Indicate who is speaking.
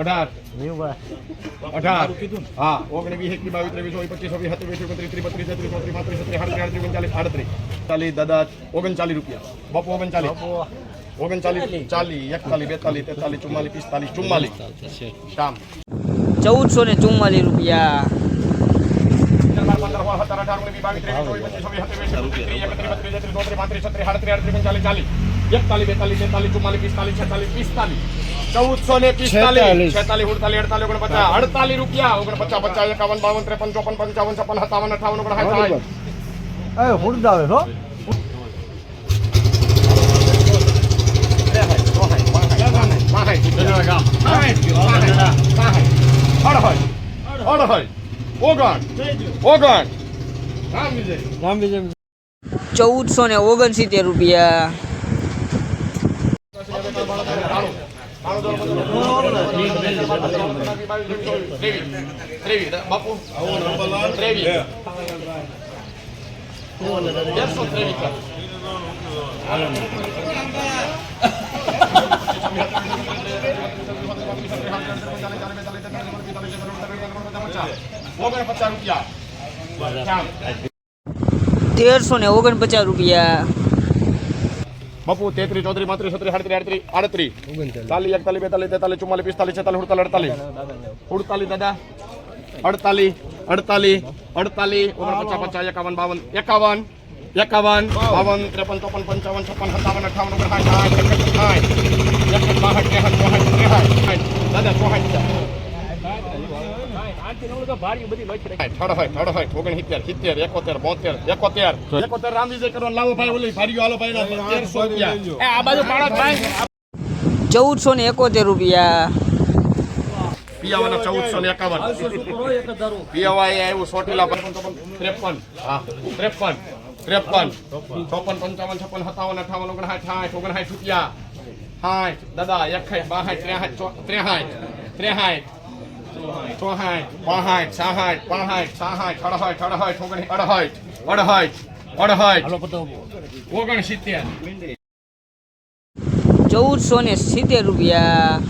Speaker 1: અઢાર. અઢાર. હા ઓગણીસ વીસ એકવીસ બાવીસ ત્રેવીસ ચોવીસ પચીસ છવ્વીસ સત્યાવીસ ઓગણત્રીસ ત્રીસ બત્રીસ તેત્રીસ ચોત્રીસ પાંત્રીસ છત્રીસ આડત્રીસ આડત્રીસ ઓગણચાલીસ આડત્રીસ. ચાલીસ દાદા ઓગણચાલીસ રૂપિયા. બાપુ ઓગણચાલીસ. ઓગણચાલીસ ચાલીસ એકતાલીસ બેતાલીસ તેતાલીસ ચુમ્માલીસ પિસ્તાલીસ ચુમ્માલીસ. શામ.
Speaker 2: ચૌદસો ને ચુમ્માલીસ રૂપિયા.
Speaker 1: પંદર અઢાર ઓગણીસ બાવીસ ત્રેવીસ ચોવીસ પચીસ છવ્વીસ સત્યાવીસ ત્રીસ એકત્રીસ બત્રીસ તેત્રીસ ચોત્રીસ પાંત્રીસ છત્રીસ આડત્રીસ આડત્રીસ ઓગણચાલીસ ચાલીસ એકતાલીસ બેતાલીસ તેતાલીસ ચુમ્માલીસ પિસ્તાલીસ છેતાલીસ પિસ્તાલીસ ચૌદસો ને પિસ્તાલીસ છેતાલીસ ઉડતાલીસ અડતાલીસ ઓગણપચાસ અડતાલીસ રૂપિયા ઓગણપચાસ પચાસ એકાવન બાવન ત્રેપન ચોપન પંચાવન છપ્પન સત્તાવન અઠાવન ઓગણસાઠ
Speaker 3: એ ફૂટદાવે છો
Speaker 1: ઓગણ ઓગણ
Speaker 2: ચૌદસો ને ઓગણસિત્તેર રૂપિયા
Speaker 1: ઓગણપચાસ રૂપિયા
Speaker 2: તેરસો ને ઓગણપચાસ રૂપિયા.
Speaker 1: બાપુ તેત્રીસ ચોત્રીસ પાંત્રીસ છત્રીસ આડત્રીસ આડત્રીસ. આડત્રીસ ચાલીસ એકતાલીસ બેતાલીસ તેતાલીસ ચુમ્માલીસ પિસ્તાલીસ છેતાલીસ અડતાલીસ અડતાલીસ. અડતાલીસ દાદા. અડતાલીસ અડતાલીસ અડતાલીસ ઓગણપચાસ પચાસ એકાવન બાવન એકાવન એકાવન બાવન ત્રેપન ચોપન પંચાવન છપ્પન સત્તાવન અઠાવન ઓગણસાઠ સાઠ એકસઠ સાઠ એકસઠ બાસઠ ત્રેસઠ ચોસઠ ત્રેસઠ દાદા ચોસઠ
Speaker 2: ચૌદસો ને એકોતેર રૂપિયા
Speaker 1: પિયાવાના ચૌદસો ને એકાવન પિયાવાય આવ્યું સોટીલા ત્રેપન હા ત્રેપન ત્રેપન ચોપન પંચાવન છપ્પન સત્તાવન અઠાવન ઓગણસાઠ સાઠ ઓગણસાઠ રૂપિયા સાઠ દાદા એક બાસઠ ત્રેસાઠ ચો- ત્રેસાઠ ત્રેસાઠ ચોસાઠ પાંસઠ સાસઠ પાંસઠ સાસઠ અડસઠ અડસઠ ઓગણીસ અડસઠ અડસઠ અડસઠ ઓગણસિત્તેર
Speaker 2: ચૌદસો ને સિત્તેર રૂપિયા